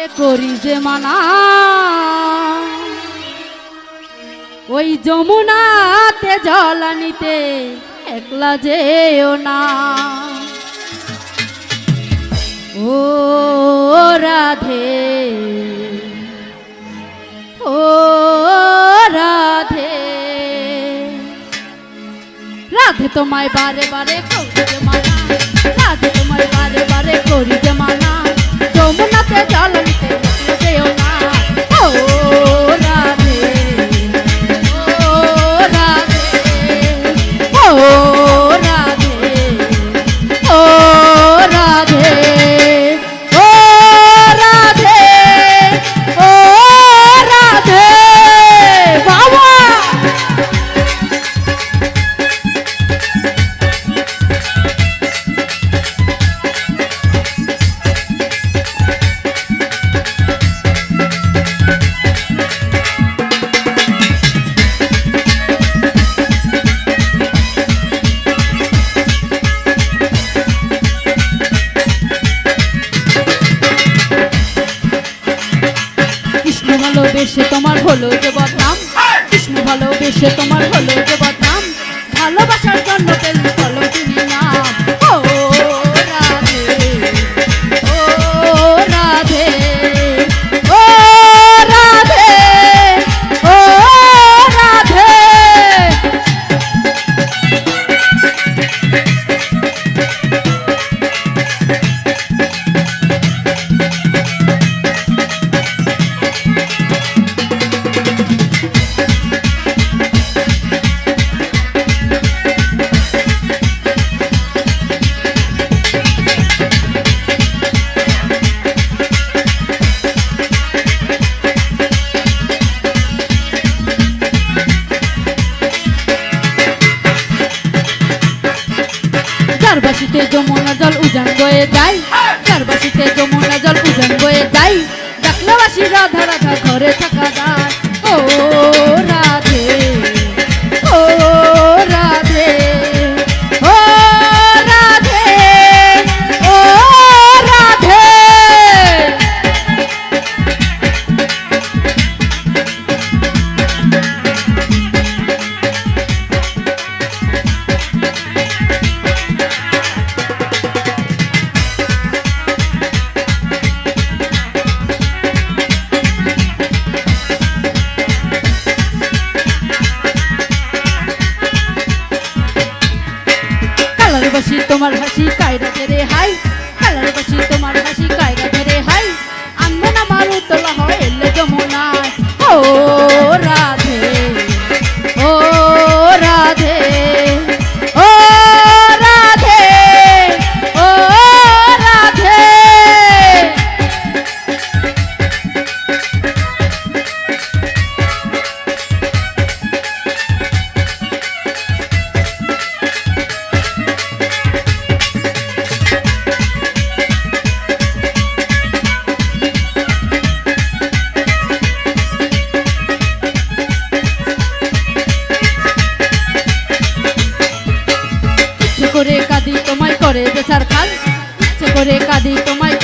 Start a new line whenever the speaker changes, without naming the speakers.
বারে করি যে মানা। ওই যমুনাতে জল আনিতে একলা যেও না। ও রাধে ও রাধে। রাধে তোমায় বারে বারে করি কৃষ্ণ ভালোবেসে তোমার হলো যে বদনাম। কৃষ্ণ ভালোবেসে তোমার হলো যে বদনাম। ভালোবাসার জন্য পেলি চারবাসিতে যমুনা জল উজান বয়ে যায়। চারবাসিতে যমুনা জল উজান বয়ে যায়। ডাকলাবাসী রাধা রাধা ঘরে থাকা। তোমার হাসি কায়রা রে, হাই। কালার বাসি তোমার হাসি কায়রা রে, হাই। আনমন আমার উতলা হয় এলে যমুনায়। ও করে বেচার খাল ইচ্ছে করে কাঁদি তোমায়